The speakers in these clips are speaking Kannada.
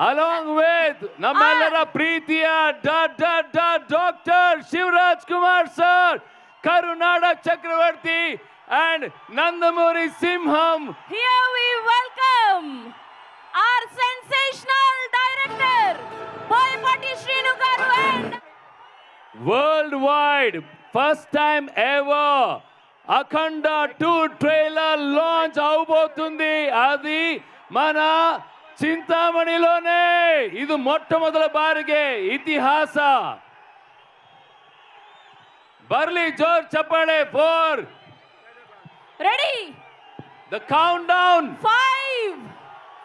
అలాంగ్ విత్ నమ్మల్లర ప్రీతియ doctor Shivaraj Kumar sir Karunada Chakravarthi and Nandamuri సింహం here we welcome our sensational director Boyapati Srinu garu and world wide first time ever Akhanda two trailer launch అవబోతుంది అది మన ಚಿಂತಾಮಣಿಲೋನೆ ಇದು ಮೊಟ್ಟ ಮೊದಲ ಬಾರಿಗೆ ಇತಿಹಾಸ. ಬರ್ಲಿ ಜೋರ್ ಚಪ್ಪಾಳೆ four ready the countdown five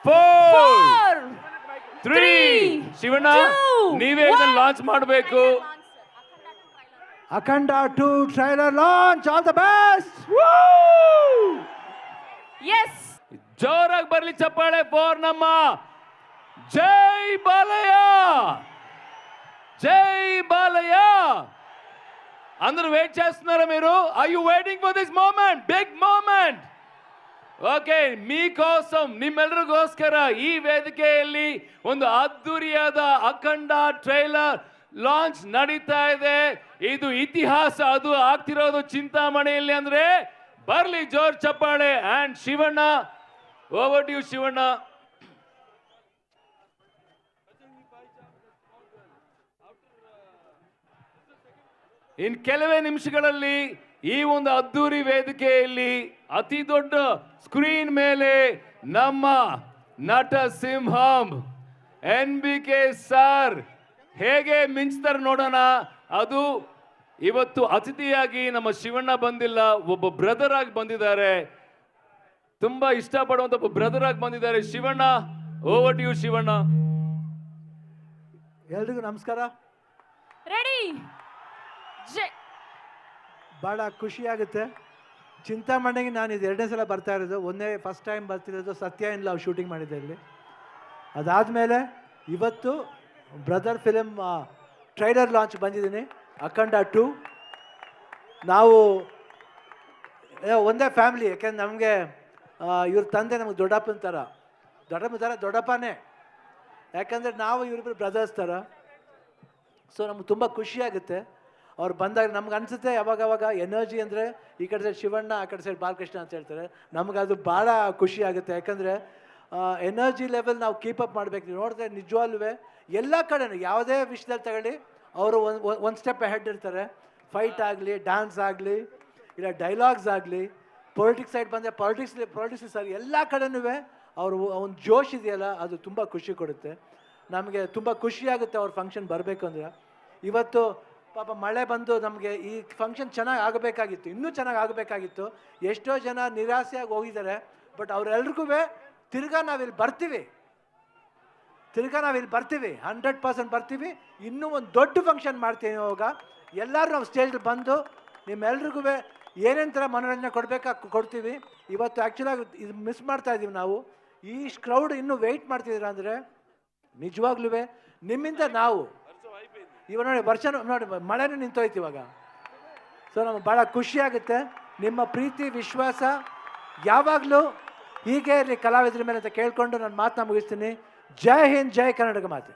four three Shivanna ನೀವೇ ಲಾಂಚ್ ಮಾಡಬೇಕು. Akhanda two trailer launch all the best yes ಜೋರಾಗಿ ಬರ್ಲಿ ಚಪ್ಪಾಳೆ ಫೋರ್ ನಮ್ಮ ಜೈ ಬಾಲಯ್ಯ జై బాలయ్య అందరూ వెయిట్ చేస్తున్నారా మీరు I you waiting for this moment big moment okay మీకోసం ನಿಮ್ಮೆಲ್ಲರಿಗೋಸ್ಕರ ಈ ವೇದಿಕೆಯಲ್ಲಿ ಒಂದು ಅದ್ದೂರಿಯಾದ ಅಖಂಡ ಟ್ರೈಲರ್ ಲಾಂಚ್ ನಡೀತಾ ಇದೆ ಇದು ಇತಿಹಾಸ ಅದು ಆಗ್ತಿರೋದು ಚಿಂತಾಮಣಿಯಲ್ಲಿ ಅಂದ್ರೆ ಬರ್ಲಿ ಜೋರ್ ಚಪ್ಪಾಳೆ and Shivanna Over you Shivanna ಇನ್ ಕೆಲವೇ ನಿಮಿಷಗಳಲ್ಲಿ ಈ ಒಂದು ಅದ್ದೂರಿ ವೇದಿಕೆಯಲ್ಲಿ ಅತಿ ದೊಡ್ಡ ಸ್ಕ್ರೀನ್ ಮೇಲೆ ನಮ್ಮ ನಟ ಸಿಂಹಂ ಎನ್ ಬಿ ಕೆ ಸರ್ ಹೇಗೆ ಮಿಂಚ್ತಾರೆ ನೋಡೋಣ. ಅದು ಇವತ್ತು ಅತಿಥಿಯಾಗಿ ನಮ್ಮ ಶಿವಣ್ಣ ಬಂದಿಲ್ಲ, ಒಬ್ಬ ಬ್ರದರ್ ಆಗಿ ಬಂದಿದ್ದಾರೆ. ತುಂಬಾ ಇಷ್ಟಪಡುವಂತ ಒಬ್ಬ ಬ್ರದರ್ ಆಗಿ ಬಂದಿದ್ದಾರೆ. Shivanna over you Shivanna. ಎಲ್ರಿಗೂ ನಮಸ್ಕಾರ. ರೆಡಿ ಬಹಳ ಭಾಳ ಖುಷಿಯಾಗುತ್ತೆ ಚಿಂತಾಮಣಿಗೆ ನಾನು ಇದು ಎರಡನೇ ಸಲ ಬರ್ತಾ ಇರೋದು. ಒಂದೇ ಫಸ್ಟ್ ಟೈಮ್ ಬರ್ತಿರೋದು ಸತ್ಯ ಇಲ್ಲ ಲವ್ ಶೂಟಿಂಗ್ ಮಾಡಿದ್ದೆ ಇಲ್ಲಿ. ಅದಾದಮೇಲೆ ಇವತ್ತು ಬ್ರದರ್ ಫಿಲಮ್ ಟ್ರೈಲರ್ ಲಾಂಚ್ ಬಂದಿದ್ದೀನಿ. ಅಖಂಡ ಟು ನಾವು ಒಂದೇ ಫ್ಯಾಮಿಲಿ ಯಾಕೆಂದ್ರೆ ನಮಗೆ ಇವ್ರ ತಂದೆ ನಮಗೆ ದೊಡ್ಡಪ್ಪನ ಥರ ದೊಡ್ಡಪ್ಪನ ಥರ ದೊಡ್ಡಪ್ಪನೇ. ಯಾಕಂದರೆ ನಾವು ಇವರಿಬ್ಬರು ಬ್ರದರ್ಸ್ ಥರ ಸೊ ನಮ್ಗೆ ತುಂಬ ಖುಷಿಯಾಗುತ್ತೆ ಅವ್ರು ಬಂದಾಗ ನಮ್ಗೆ ಅನಿಸುತ್ತೆ ಯಾವಾಗ ಅವಾಗ ಎನರ್ಜಿ ಅಂದರೆ ಈ ಕಡೆ ಸೈಡ್ ಶಿವಣ್ಣ, ಆ ಕಡೆ ಸೈಡ್ ಬಾಲಕೃಷ್ಣ ಅಂತ ಹೇಳ್ತಾರೆ. ನಮ್ಗೆ ಅದು ಭಾಳ ಖುಷಿ ಆಗುತ್ತೆ. ಯಾಕಂದರೆ ಎನರ್ಜಿ ಲೆವೆಲ್ ನಾವು ಕೀಪ್ ಅಪ್ ಮಾಡಬೇಕು. ನೀವು ನೋಡಿದ್ರೆ ನಿಜವಾಗ್ಲೂ ಎಲ್ಲ ಕಡೆನೂ ಯಾವುದೇ ವಿಷಯದಲ್ಲಿ ತಗೊಳ್ಳಿ, ಅವರು ಒಂದು ಒಂದು ಸ್ಟೆಪ್ ಹೆಡ್ ಇರ್ತಾರೆ. ಫೈಟ್ ಆಗಲಿ ಡ್ಯಾನ್ಸ್ ಆಗಲಿ, ಇಲ್ಲ ಡೈಲಾಗ್ಸ್ ಆಗಲಿ. ಪೊಲಿಟಿಕ್ಸ್ ಸೈಡ್ ಬಂದರೆ ಪಾಲಿಟಿಕ್ಸ್ ಪಾಲಿಟಿಕ್ಸ್ ಸರ್, ಎಲ್ಲ ಕಡೆನೂ ಅವರು ಒಂದು ಜೋಶ್ ಇದೆಯಲ್ಲ, ಅದು ತುಂಬ ಖುಷಿ ಕೊಡುತ್ತೆ. ನಮಗೆ ತುಂಬ ಖುಷಿಯಾಗುತ್ತೆ ಅವ್ರ ಫಂಕ್ಷನ್ ಬರಬೇಕು ಅಂದರೆ. ಇವತ್ತು ಪಾಪ ಮಳೆ ಬಂದು ನಮಗೆ ಈ ಫಂಕ್ಷನ್ ಚೆನ್ನಾಗಿ ಆಗಬೇಕಾಗಿತ್ತು, ಇನ್ನೂ ಚೆನ್ನಾಗಿ ಆಗಬೇಕಾಗಿತ್ತು. ಎಷ್ಟೋ ಜನ ನಿರಾಸೆಯಾಗಿ ಹೋಗಿದ್ದಾರೆ ಬಟ್ ಅವರೆಲ್ರಿಗೂ ತಿರ್ಗಾ ನಾವಿಲ್ಲಿ ಬರ್ತೀವಿ. ತಿರ್ಗಾ ನಾವಿಲ್ಲಿ ಬರ್ತೀವಿ ಹಂಡ್ರೆಡ್ ಪರ್ಸೆಂಟ್ ಬರ್ತೀವಿ. ಇನ್ನೂ ಒಂದು ದೊಡ್ಡ ಫಂಕ್ಷನ್ ಮಾಡ್ತೀವಿ ಇವಾಗ. ಎಲ್ಲರೂ ನಾವು ಸ್ಟೇಜ್ ಬಂದು ನಿಮ್ಮೆಲ್ರಿಗೂ ಏನೇನು ಥರ ಮನೋರಂಜನೆ ಕೊಡಬೇಕಾ ಕೊಡ್ತೀವಿ? ಇವತ್ತು ಆ್ಯಕ್ಚುಲಾಗಿ ಇದು ಮಿಸ್ ಮಾಡ್ತಾ ಇದ್ದೀವಿ ನಾವು. ಈ ಕ್ರೌಡ್ ಇನ್ನೂ ವೆಯ್ಟ್ ಮಾಡ್ತಿದ್ದೀರಾ ಅಂದರೆ ನಿಜವಾಗ್ಲೂ ನಿಮ್ಮಿಂದ ನಾವು. ಇವಾಗ ನೋಡಿ, ವರ್ಷ ನೋಡಿ, ಮಳೆನೂ ನಿಂತೋಯ್ತು ಇವಾಗ. ಸೊ ನಮ್ಗೆ ಭಾಳ ಖುಷಿಯಾಗುತ್ತೆ ನಿಮ್ಮ ಪ್ರೀತಿ, ವಿಶ್ವಾಸ ಯಾವಾಗಲೂ ಹೀಗೆ ಇರಲಿ ಕಲಾವಿದರ ಮೇಲೆ ಅಂತ ಕೇಳಿಕೊಂಡು ನಾನು ಮಾತನ್ನ ಮುಗಿಸ್ತೀನಿ. ಜೈ ಹಿಂದ್, ಜೈ ಕರ್ನಾಟಕ ಮಾತೆ.